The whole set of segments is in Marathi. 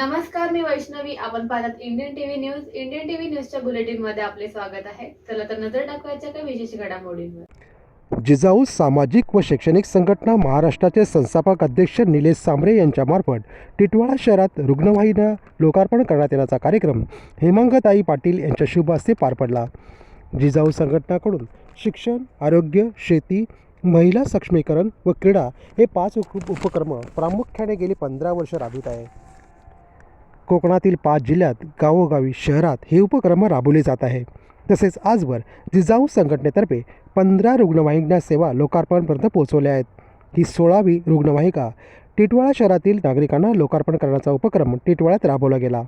नमस्कार मी वैष्णवी. आपण पाहतात Indian TV news Indian TV न्यूजच्या बुलेटिनमध्ये आपले स्वागत आहे. चला तर नजर टाकवायच्या काही विशेष घडामोडींवर. जिजाऊ सामाजिक व शैक्षणिक संघटना महाराष्ट्राचे संस्थापक अध्यक्ष निलेश सांबरे यांच्यामार्फत टिटवाळा शहरात रुग्णवाहिन्या लोकार्पण करण्यात येण्याचा कार्यक्रम हेमांगताई पाटील यांच्या शुभ हस्ते पार पडला. जिजाऊ संघटनाकडून शिक्षण आरोग्य शेती महिला सक्षमीकरण व क्रीडा हे पाच उप उपक्रम प्रामुख्याने गेली पंधरा वर्ष राबवित आहे. कोकणातील पाच जिल्ह्यात गावोगावी शहरात हे उपक्रम राबवले जात आहे तसेच आजवर जिजाऊ संघटनेतर्फे पंधरा रुग्णवाहिन्या सेवा लोकार्पणपर्यंत पोहोचवल्या आहेत. ही सोळावी रुग्णवाहिका टिटवाळा शहरातील नागरिकांना लोकार्पण करण्याचा उपक्रम टिटवाळ्यात राबवला गेला.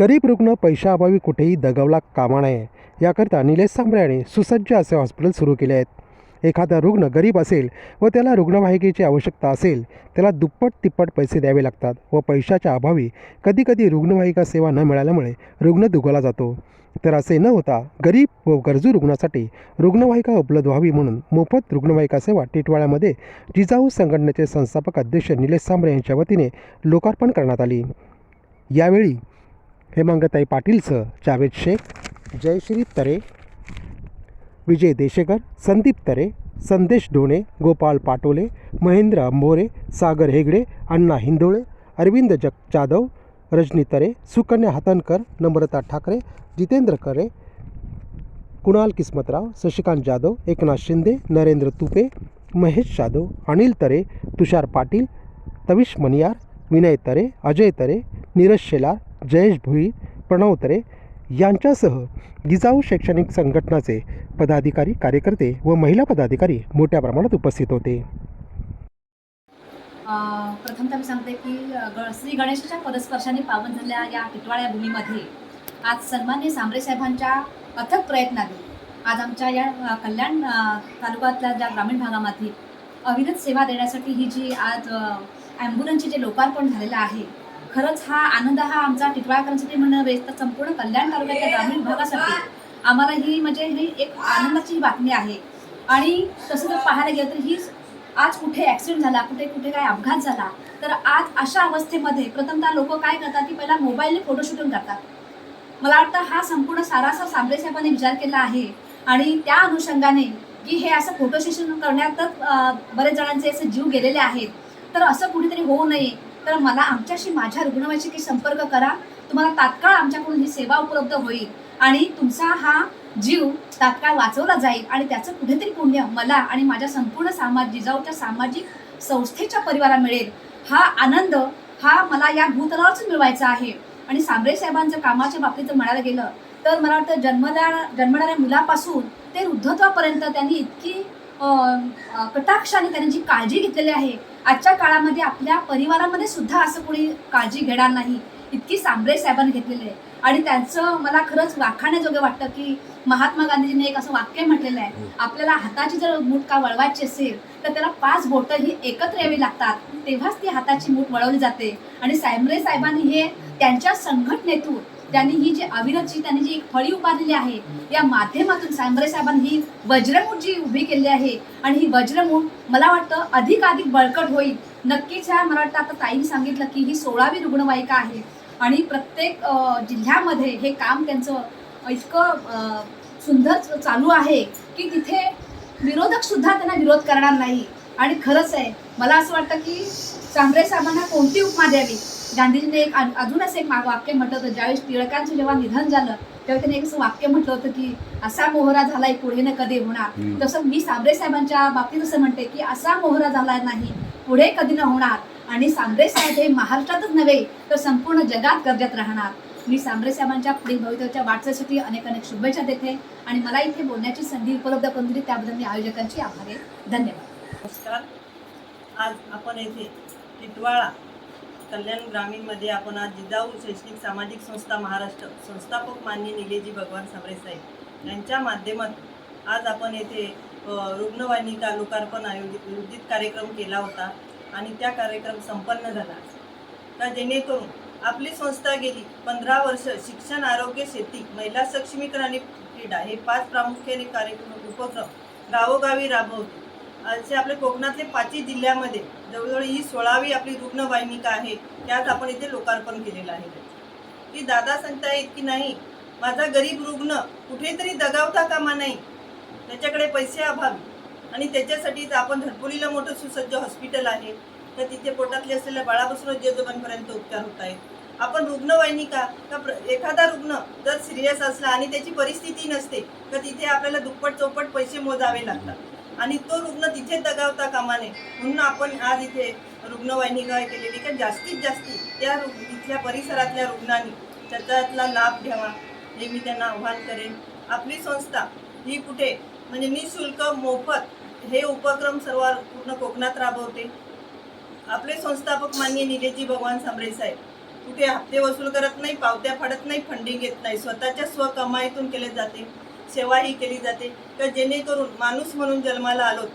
गरीब रुग्ण पैशाअभावी कुठेही दगावला कामा नये याकरता निलेश सांबळे यांनी सुसज्ज असे हॉस्पिटल सुरू केले आहेत. एखादा रुग्ण गरीब असेल व त्याला रुग्णवाहिकेची आवश्यकता असेल त्याला दुप्पट तिप्पट पैसे द्यावे लागतात व पैशाच्या अभावी कधीकधी रुग्णवाहिका सेवा न मिळाल्यामुळे रुग्ण दुखावला जातो. तर असे न होता गरीब व गरजू रुग्णासाठी रुग्णवाहिका उपलब्ध व्हावी म्हणून मोफत रुग्णवाहिका सेवा टिटवाळ्यामध्ये जिजाऊ संघटनेचे संस्थापक अध्यक्ष निलेश सांबरे यांच्या वतीने लोकार्पण करण्यात आली. यावेळी हेमांगताई पाटीलसह जावेद शेख जयश्री तरे विजय देशेकर संदीप तरे संदेश ढोणे गोपाळ पाटोले महेंद्र अंभोरे सागर हेगडे अण्णा हिंदोळे अरविंद जग जाधव रजनी तरे सुकन्या हातनकर नम्रता ठाकरे जितेंद्र करे कुणाल किस्मतराव शशिकांत जाधव एकनाथ शिंदे नरेंद्र तुपे महेश जाधव अनिल तरे तुषार पाटील तविश मनियार विनय तरे अजय तरे नीरज शेलार जयेश भुई प्रणव तरे यांच्यासह जिजाऊ शैक्षणिक संघटनाचे पदाधिकारी कार्यकर्ते व महिला पदाधिकारी मोठ्या प्रमाणात उपस्थित होते. प्रथमतः मी सांगते की ग श्री गणेशाच्या पदस्पर्शाने पावन झालेल्या या टिटवाळ्या भूमीमध्ये. आज सन्मान्य सांबरे साहेबांच्या अथक प्रयत्नाने आज आमच्या या कल्याण तालुक्यातल्या ज्या ग्रामीण भागामध्ये अविरत सेवा देण्यासाठी ही जी आज ॲम्ब्युलन्सचे जे लोकार्पण झालेलं आहे खरंच हा आनंद हा आमचा टिटवाळकरांसाठी म्हणून तर संपूर्ण कल्याण तालुक्याच्या ग्रामीण भागासाठी. आम्हाला ही म्हणजे ही एक आनंदाची बातमी आहे. आणि तसं जर पाहायला गेलं तर ही आज कुठे ॲक्सिडेंट झाला कुठे कुठे काय अपघात झाला तर आज अशा अवस्थेमध्ये प्रथमतः लोक काय करतात की पहिला मोबाईलने फोटोशूटिंग करतात. मला वाटतं हा संपूर्ण सारासा सांबरे साहेबांनी विचार केला आहे. आणि त्या अनुषंगाने की हे असं फोटोशूटिंग करण्यातच बरेच जणांचे असे जीव गेलेले आहेत. तर असं कुठेतरी होऊ नये. तर मला आमच्याशी माझ्या रुग्णवाहिकेशी संपर्क करा. तुम्हाला तात्काळ आमच्याकडून ही सेवा उपलब्ध होईल. आणि तुमचा हा जीव तात्काळ वाचवला जाईल आणि त्याचं कुठेतरी पुण्य मला आणि माझ्या संपूर्ण सामाज जिजाऊच्या सामाजिक संस्थेच्या परिवाराला मिळेल. हा आनंद हा मला या भूतलावरच मिळवायचा आहे. आणि सांबरे साहेबांचं कामाच्या बाबतीत जर म्हणायला गेलं तर मला वाटतं जन्मदा जन्मणाऱ्या मुलापासून ते वृद्धत्वापर्यंत त्यांनी इतकी कटाक्षाने त्यांनी जी काळजी घेतलेली आहे आजच्या काळामध्ये आपल्या परिवारामध्ये सुद्धा असं कोणी काळजी घेणार नाही इतकी सांबरे साहेबांनी घेतलेली आहे. आणि त्यांचं मला खरंच वाखाण्याजोगं वाटतं की महात्मा गांधीजींनी एक असं वाक्य म्हटलेलं आहे आपल्याला हाताची जर मूठ का वळवायची असेल तर त्याला पाच बोटं ही एकत्र यावी लागतात. तेव्हाच ती हाताची मूठ वळवली जाते. आणि सांबरे साहेबांनी हे त्यांच्या संघटनेतून त्यांनी ही जी अविरतची त्यांनी जी एक फळी उभारलेली आहे या माध्यमातून सांबरे साहेबांनी ही वज्रमूठ जी उभी केली आहे आणि ही वज्रमूठ मला वाटतं अधिकाधिक बळकट होईल. नक्कीच ह्या मला वाटतं आता ताईने सांगितलं की ही सोळावी रुग्णवाहिका आहे आणि प्रत्येक जिल्ह्यामध्ये हे काम त्यांचं इतकं सुंदर चालू आहे की तिथे विरोधक सुद्धा त्यांना विरोध करणार नाही. आणि खरंच आहे मला असं वाटतं की सांबरे साहेबांना कोणती उपमा द्यावी? गांधीजींनी एक अन- अजूनच एक वाक्य म्हटलं होतं ज्यावेळेस टिळकांचं जेव्हा निधन झालं तेव्हा त्यांनी एक असं वाक्य म्हटलं होतं की असा मोहरा झालाय पुढे न कधी होणार. तसं मी सांबरे साहेबांच्या बाबतीत असं म्हणते की असा मोहरा झाला नाही पुढे कधी न होणार. आणि सांबरे साहेब हे महाराष्ट्रातच नव्हे तर संपूर्ण जगात गरजेत राहणार. मी सांबरे साहेबांच्या पुढील भवितव्याच्या वाटचालीसाठी अनेक अनेक शुभेच्छा देते आणि मला इथे बोलण्याची संधी उपलब्ध करून दिली त्याबद्दल मी आयोजकांची आभार आहे. धन्यवाद. नमस्कार. आज आपण येथे टिटवाळा कल्याण ग्रामीणमध्ये आपण आज जिजाऊ शैक्षणिक सामाजिक संस्था महाराष्ट्र संस्थापक मान्य निलेजी भगवान साबरे साहेब यांच्या माध्यमात आज आपण येथे अ, रुग्णवाहिका लोकार्पण आयोजित आयोजित कार्यक्रम केला होता आणि त्या कार्यक्रम संपन्न झाला. का जेणेकरून आपली संस्था गेली पंधरा वर्ष शिक्षण आरोग्य शेती महिला सक्षमीकरण आणि क्रीडा हे पाच प्रामुख्याने कार्यक्रम उपक्रम गावोगावी राबवतो असे आपल्या कोकणातले पाचही जिल्ह्यामध्ये जवळजवळ ही सोळावी आपली रुग्णवाहिनिका आहे त्यात आपण इथे लोकार्पण केलेलं आहे. की दादा सांगतायत की नाही माझा गरीब रुग्ण कुठेतरी दगावता कामा नाही त्याच्याकडे पैसे अभावी. आणि त्याच्यासाठीच आपण धडपोलीला मोठं सुसज्ज हॉस्पिटल आहे तर तिथे पोटातले असलेल्या बाळापासून जेजोबांपर्यंत उपचार होत आहेत. आपण रुग्णवाहिनिका का प्र एखादा रुग्ण जर सिरियस असला आणि त्याची परिस्थिती नसते तर तिथे आपल्याला दुप्पट चौपट पैसे मोजावे लागतात. आणि तो रुग्ण तिथे दगावता कामा नये म्हणून आपण आज इथे रुग्णवाहिनिका केलेली का जास्तीत जास्ती त्या रुग् इथल्या परिसरातल्या रुग्णांनी त्याच्यातला लाभ घ्यावा हे मी त्यांना आव्हान करेन. आपली संस्था ही कुठे? म्हणजे निशुल्क मोफत हे उपक्रम सर्व पूर्ण कोकणात राबवते. आपले संस्थापक मान्य निलेजी भगवान सांबरे साहेब कुठे हप्ते वसूल करत नाही पावत्या फाडत नाही फंडिंग घेत नाही स्वतःच्या स्वकमाईतून केले जाते. सेवा ही केली जाते. तर जेणेकरून माणूस म्हणून जन्माला आलो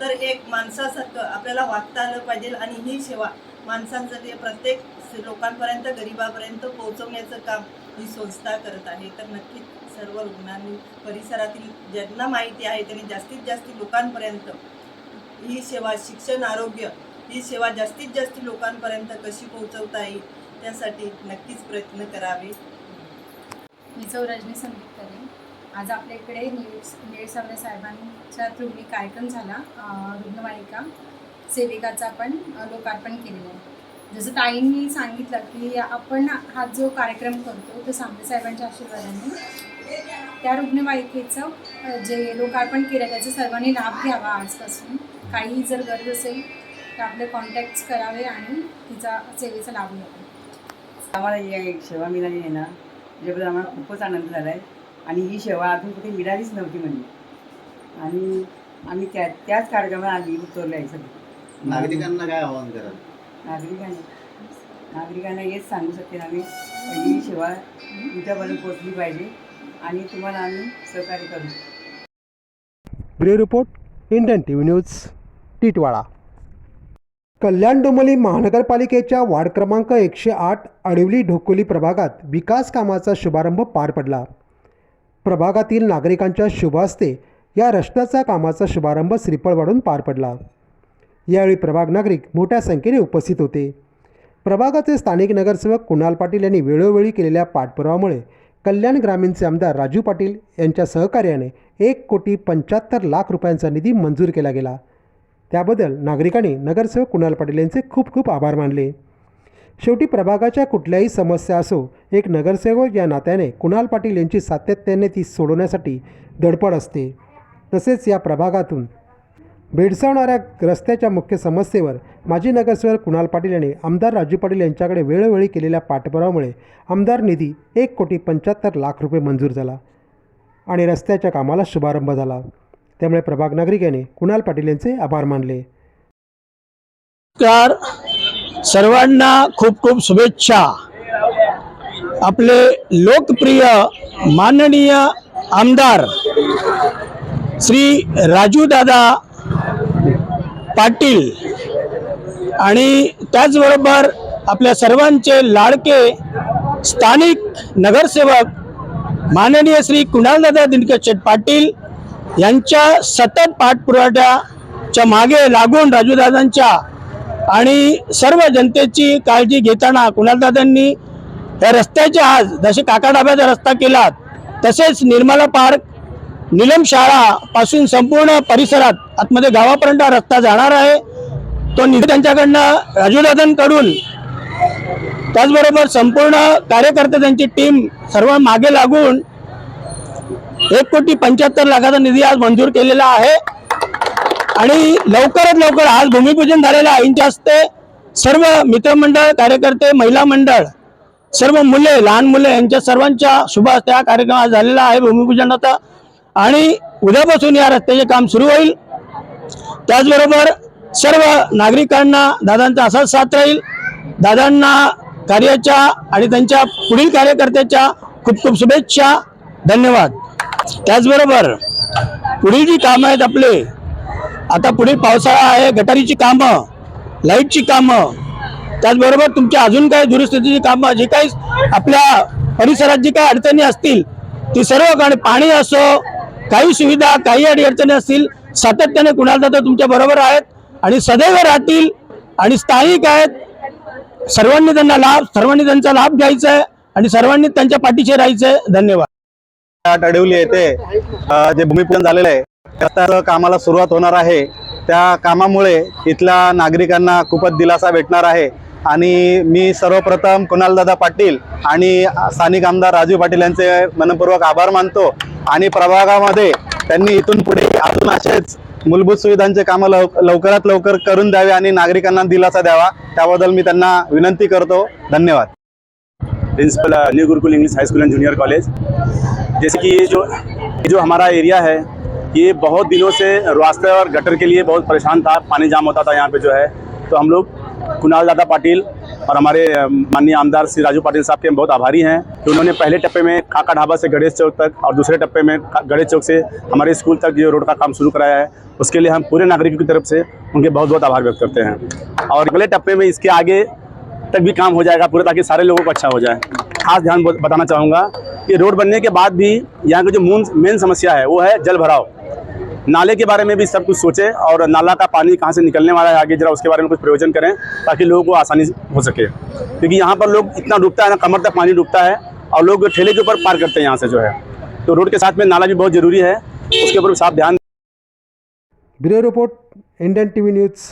तर एक माणसासारखं आपल्याला वागता आलं पाहिजे आणि ही सेवा माणसांसाठी प्रत्येक लोकांपर्यंत गरिबापर्यंत पोहोचवण्याचं काम ही संस्था करत आहे. तर नक्कीच सर्व रुग्णांनी परिसरातील ज्यांना माहिती आहे त्यांनी जास्तीत जास्त लोकांपर्यंत ही सेवा शिक्षण आरोग्य ही सेवा जास्तीत जास्त लोकांपर्यंत कशी पोहोचवता येईल त्यासाठी नक्कीच प्रयत्न करावे. मी सौ रजनी आज आपल्या इकडे निळ निळसावरे साहेबांच्या थ्रू मी कार्यक्रम झाला रुग्णवाहिका सेविकाचा आपण लोकार्पण केलेलं आहे. जसं ताईंनी सांगितलं की आपण हा जो कार्यक्रम करतो तो सांबरे साहेबांच्या आशीर्वादाने त्या रुग्णवाहिकेचं जे लोकार्पण केलं त्याचा सर्वांनी लाभ घ्यावा आजपासून. काही जर गरज असेल तर आपले कॉन्टॅक्ट्स करावे आणि तिचा सेवेचा लाभ घ्यावा. आम्हाला एक सेवा मिळाली आहे ना त्याच्याबद्दल आम्हाला खूपच आनंद झाला आहे आणि ही सेवा अजून कुठे मिळालीच नव्हती म्हणजे आणि आम्ही त्या त्याच कार्यक्रमात आम्ही उतरलो आहे सगळं. नागरिकांना काय आवाहन कराल? नागरिकांना नागरिकांना हेच सांगू शकते आम्ही ही सेवा तुमच्यापर्यंत पोचली पाहिजे आणि तुम्हाला आम्ही सहकार्य करू. Bureau report Indian T V news Titwala Kalyan Dombivli महानगरपालिकेच्या वार्ड क्रमांक एकशे आठ अडवली ढोकोली प्रभागात विकास कामाचा शुभारंभ पार पडला. प्रभागातील नागरिकांच्या शुभास्ते या रस्त्याचा कामाचा शुभारंभ श्रीफळवाडून पार पडला. यावेळी प्रभाग नागरिक मोठ्या संख्येने उपस्थित होते. प्रभागाचे स्थानिक नगरसेवक कुणाल पाटील यांनी वेळोवेळी केलेल्या पाठपुरावामुळे कल्याण ग्रामीणचे आमदार राजू पाटील यांच्या सहकार्याने एक कोटी पंच्याहत्तर लाख रुपयांचा निधी मंजूर केला गेला. त्याबद्दल नागरिकांनी नगरसेवक कुणाल पाटील यांचे खूप खूप आभार मानले. शेवटी प्रभागाच्या कुठल्याही समस्या असो एक नगरसेवक या नात्याने कुणाल पाटील यांची सातत्याने ती सोडवण्यासाठी धडपड असते. तसेच या प्रभागातून भेडसावणाऱ्या रस्त्याच्या मुख्य समस्येवर माजी नगरसेवक कुणाल पाटील यांनी आमदार राजू पाटील यांच्याकडे वेळोवेळी केलेल्या पाठपुरावामुळे आमदार निधी एक कोटी पंच्याहत्तर लाख रुपये मंजूर झाला आणि रस्त्याच्या कामाला शुभारंभ झाला. त्यामुळे प्रभाग नागरिक यांनी कुणाल पाटील यांचे आभार मानले. सर्वांना खूप खूप शुभेच्छा. आपले लोकप्रिय माननीय आमदार श्री राजूदादा पाटील आणि त्याचबरोबर आपल्या सर्वांचे लाडके स्थानिक नगरसेवक माननीय श्री कुणालदादा दिनकर शेठ पाटील यांच्या सतत पाठपुराव्याच्या मागे लागून राजूदादांच्या आणि सर्व जनतेची काळजी घेताना कुणालदादांनी या रस्त्याचे आज जसे काकाडाब्याचा रस्ता केला तसेच निर्मला पार्क निलम शाळा पासून संपूर्ण परिसरात आतमध्ये गावापर्यंत रस्ता जाणार आहे. तो निधी त्यांच्याकडनं राजूदादांकडून. त्याचबरोबर संपूर्ण कार्यकर्ते त्यांची टीम सर्व मागे लागून एक कोटी पंच्याहत्तर लाखाचा निधी आज मंजूर केलेला आहे. आणि लवकरात लवकर आज भूमिपूजन झालेलं आहे. आईंच्या हस्ते सर्व मित्रमंडळ कार्यकर्ते महिला मंडळ सर्व मुले लहान मुले यांच्या सर्वांच्या शुभ हस्ते हा कार्यक्रम आज झालेला आहे भूमिपूजनाचा. आणि उद्यापासून या रस्त्याचे काम सुरू होईल. त्याचबरोबर सर्व नागरिकांना दादांचा असाच साथ राहील. दादांना कार्याच्या आणि त्यांच्या पुढील कार्यकर्त्याच्या खूप खूप शुभेच्छा. धन्यवाद. त्याचबरोबर पुढील जी कामं आहेत आपले आता पुढील पावसाळा आहे गटारीची कामं लाईटची कामं. त्याचबरोबर तुमच्या अजून काही दुरुस्तीची कामं जे काही आपल्या परिसरात जी काही अडचणी असतील ती सर्व कारण पाणी असो काही सुविधा काही अडी अडचणी असतील सातत्याने कुणाला तर तुमच्या बरोबर आहेत आणि सदैव राहतील आणि स्थायिक आहेत. सर्वांनी त्यांना लाभ सर्वांनी त्यांचा लाभ घ्यायचा आहे आणि सर्वांनी त्यांच्या पाठीशी राहायचं आहे. धन्यवाद. अडवली येथे जे भूमिपूजन झालेलं आहे रस्त्याचं कामाला सुरुवात होणार आहे. त्या कामामुळे इथल्या नागरिकांना खूपच दिलासा भेटणार आहे. आणि मी सर्वप्रथम कुणालदादा पाटील आणि स्थानिक आमदार राजू पाटील यांचे मनपूर्वक आभार मानतो. आणि प्रभागामध्ये त्यांनी इथून पुढे अजून असेच मूलभूत सुविधांचे कामं लव लवकरात लवकर करून द्यावे आणि नागरिकांना दिलासा द्यावा. त्याबद्दल मी त्यांना विनंती करतो. धन्यवाद. Principal new Gurukul English high school and junior college. जैसे कि ये जो ये जो हमारा एरिया है ये बहुत दिनों से रास्ते और गटर के लिए बहुत परेशान था, पानी जाम होता था यहाँ पे जो है। तो हम लोग कुणाल दादा पाटिल और हमारे माननीय आमदार श्री राजू पाटिल साहब के हम बहुत आभारी हैं। कि उन्होंने पहले टप्पे में काका ढाबा से गणेश चौक तक और दूसरे टप्पे में गणेश चौक से हमारे स्कूल तक जो रोड का काम शुरू कराया है। उसके लिए हम पूरे नागरिकों की तरफ़ से उनके बहुत बहुत आभार व्यक्त करते हैं। और अगले टप्पे में इसके आगे तक भी काम हो जाएगा पूरा, ताकि सारे लोगों को अच्छा हो जाए। खास ध्यान बताना चाहूँगा कि रोड बनने के बाद भी यहाँ की जो मून, मेन समस्या है, वो है जल भराव। नाले के बारे में भी सब कुछ सोचें और नाला का पानी कहाँ से निकलने वाला है आगे जरा उसके बारे में कुछ प्रयोजन करें ताकि लोगों को आसानी हो सके। क्योंकि यहाँ पर लोग इतना डूबता है ना, कमर तक पानी डूबता है और लोग ठेले के ऊपर पार करते हैं यहाँ से जो है। तो रोड के साथ में नाला भी बहुत ज़रूरी है, उसके ऊपर साफ़ ध्यान bureau report, Indian TV news,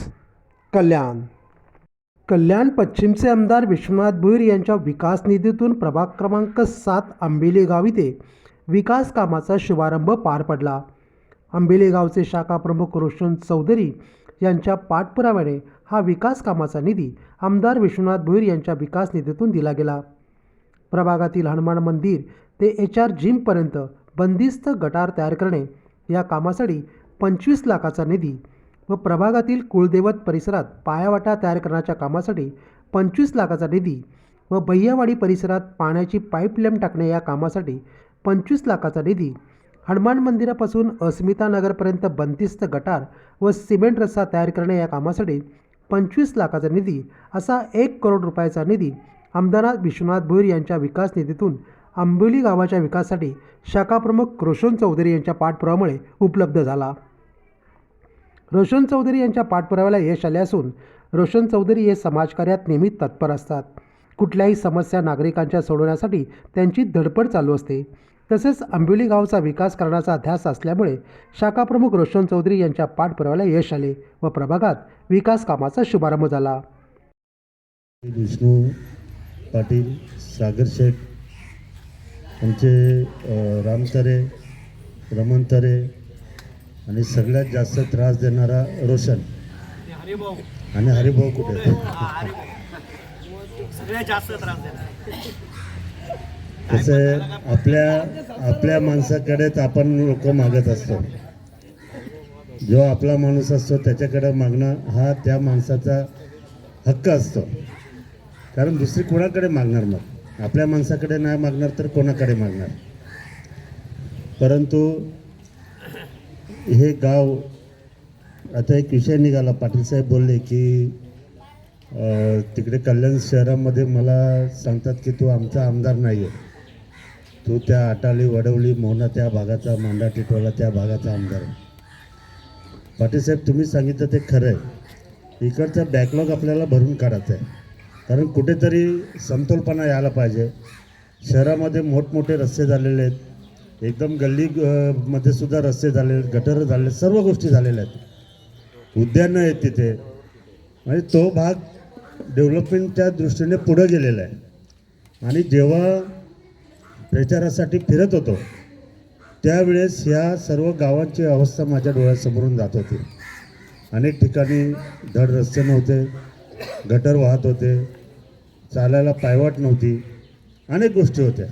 Kalyan. Kalyan पश्चिमचे आमदार विश्वनाथ भुईर यांच्या विकास निधीतून प्रभाग क्रमांक सात आंबेली गाव इथे विकास कामाचा शुभारंभ पार पडला. आंबेले गावचे शाखा प्रमुख रोशन चौधरी यांच्या पाठपुराव्याने हा विकास कामाचा निधी आमदार विश्वनाथ भोईर यांच्या विकास निधीतून दिला गेला. प्रभागातील हनुमान मंदिर ते एच आर जिमपर्यंत बंदिस्त गटार तयार करणे या कामासाठी पंचवीस लाखाचा निधी व प्रभागातील कुळदैवत परिसरात पायावाटा तयार करण्याच्या कामासाठी पंचवीस लाखाचा निधी व बह्यावाडी परिसरात पाण्याची पाईपलाईन टाकणे या कामासाठी पंचवीस लाखाचा निधी हनुमान मंदिरापासून अस्मिता नगरपर्यंत बंदिस्त गटार व सिमेंट रस्ता तयार करणे या कामासाठी पंचवीस लाखाचा निधी असा एक करोड रुपयाचा निधी आमदार विश्वनाथ भोईर यांच्या विकास निधीतून आंबोली गावाच्या विकासासाठी शाखाप्रमुख रोशन चौधरी यांच्या पाठपुराव्यामुळे उपलब्ध झाला. रोशन चौधरी यांच्या पाठपुराव्याला यश आले असून रोशन चौधरी हे समाजकार्यात नेहमी तत्पर असतात. कुठल्याही समस्या नागरिकांच्या सोडवण्यासाठी त्यांची धडपड चालू असते. तसेच आंबोली गावचा विकास करण्याचा ध्यास असल्यामुळे शाखाप्रमुख रोशन चौधरी यांच्या पाठपुराव्याला यश आले व प्रभागात विकास कामाचा शुभारंभ झाला. विष्णू पाटील सागर आमचे अ, राम तरे रमण तरे आणि सगळ्यात जास्त त्रास देणारा रोशन. आणि हरिभाऊ कुठे आहेत? कसं आपल्या आपल्या माणसाकडेच आपण लोक मागत असतो. जो आपला माणूस असतो त्याच्याकडे मागणं हा त्या माणसाचा हक्क असतो. कारण दुसरी कोणाकडे मागणार मग? आपल्या माणसाकडे नाही मागणार तर कोणाकडे मागणार? परंतु हे गाव आता एक विषय निघाला. पाटील साहेब बोलले की तिकडे कल्याण शहरामध्ये मला सांगतात की तू आमचा आमदार नाही आहे तू त्या आटाली वडवली मोहना त्या भागाचा मांडा टिटवाला त्या भागाचा आमदार आहे. पाटील तुम्ही सांगितलं ते खरं आहे. इकडचा बॅकलॉग आपल्याला भरून काढायचा आहे. कारण कुठेतरी समतोलपणा यायला पाहिजे. शहरामध्ये मोठमोठे रस्ते झालेले आहेत. एकदम गल्ली मध्ये सुद्धा रस्ते झालेले आहेत गटर झाले सर्व गोष्टी झालेल्या आहेत. उद्यानं आहेत तिथे. म्हणजे तो भाग डेव्हलपमेंटच्या दृष्टीने पुढं गेलेला आहे. आणि जेव्हा प्रचारासाठी फिरत होतो त्यावेळेस ह्या सर्व गावांची अवस्था माझ्या डोळ्यासमोरून जात होती. अनेक ठिकाणी धड रस्ते नव्हते गटर वाहत होते चालायला पायवाट नव्हती अनेक गोष्टी होत्या.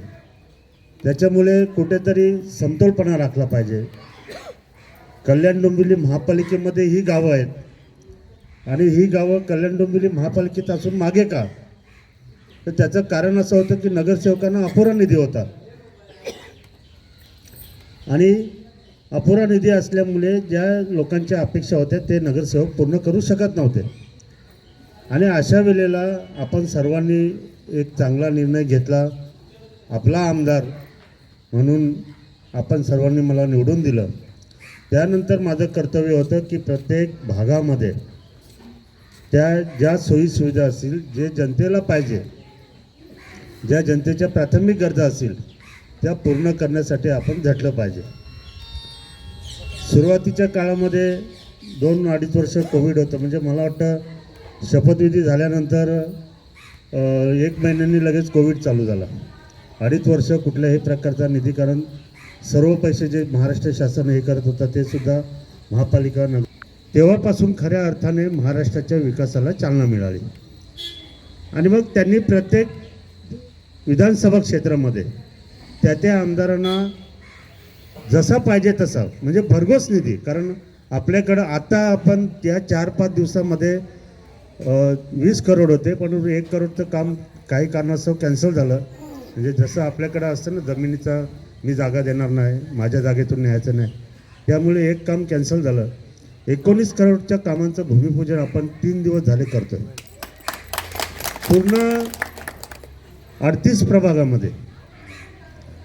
त्याच्यामुळे कुठेतरी समतोलपणा राखला पाहिजे. कल्याण डोंबिवली महापालिकेमध्ये ही गावं आहेत आणि ही गावं कल्याण डोंबिवली महापालिकेत असून मागे का? तर त्याचं कारण असं होतं की नगरसेवकांना अपुरा निधी होता. आणि अपुरा निधी असल्यामुळे ज्या लोकांच्या अपेक्षा होत्या ते नगरसेवक पूर्ण करू शकत नव्हते. आणि अशा वेळेला आपण सर्वांनी एक चांगला निर्णय घेतला. आपला आमदार म्हणून आपण सर्वांनी मला निवडून दिलं. त्यानंतर माझं कर्तव्य होतं की प्रत्येक भागामध्ये त्या ज्या सोयीसुविधा असतील जे जनतेला पाहिजे ज्या जनतेच्या प्राथमिक गरजा असतील त्या पूर्ण करण्यासाठी आपण झटलं पाहिजे. सुरुवातीच्या काळामध्ये दोन अडीच वर्ष कोविड होतं. म्हणजे मला वाटतं शपथविधी झाल्यानंतर एक महिन्यांनी लगेच कोविड चालू झाला. अडीच वर्ष कुठल्याही प्रकारचा निधीकरण सर्व पैसे जे महाराष्ट्र शासन हे करत होतं ते सुद्धा महापालिका नगर तेव्हापासून खऱ्या अर्थाने महाराष्ट्राच्या विकासाला चालना मिळाली. आणि मग त्यांनी प्रत्येक विधानसभा क्षेत्रामध्ये त्या त्या आमदारांना जसा पाहिजे तसा म्हणजे भरघोस निधी कारण आपल्याकडं आता आपण त्या चार पाच दिवसामध्ये वीस करोड होते पण एक करोडचं काम काही कारणास्तव कॅन्सल झालं. म्हणजे जसं आपल्याकडं असतं ना जमिनीचा मी जागा देणार नाही माझ्या जागेतून न्यायचं नाही. त्यामुळे एक काम कॅन्सल झालं. एकोणीस करोडच्या कामांचं भूमिपूजन आपण तीन दिवस झाले करतो पूर्ण अडतीस प्रभागामध्ये.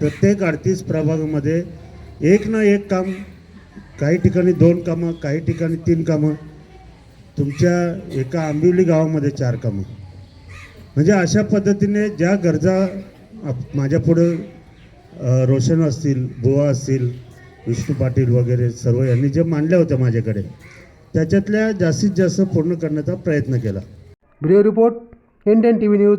प्रत्येक अडतीस प्रभागामध्ये एक ना एक काम काही ठिकाणी दोन कामं काही ठिकाणी तीन कामं तुमच्या एका आंबिवली गावामध्ये चार कामं. म्हणजे अशा पद्धतीने ज्या गरजा आप- माझ्यापुढं रोशन असतील बुवा असतील विष्णू पाटील वगैरे सर्व यांनी जे मांडल्या होत्या माझ्याकडे त्याच्यातल्या जास्तीत जास्त पूर्ण करण्याचा प्रयत्न केला. Bureau report Indian T V news.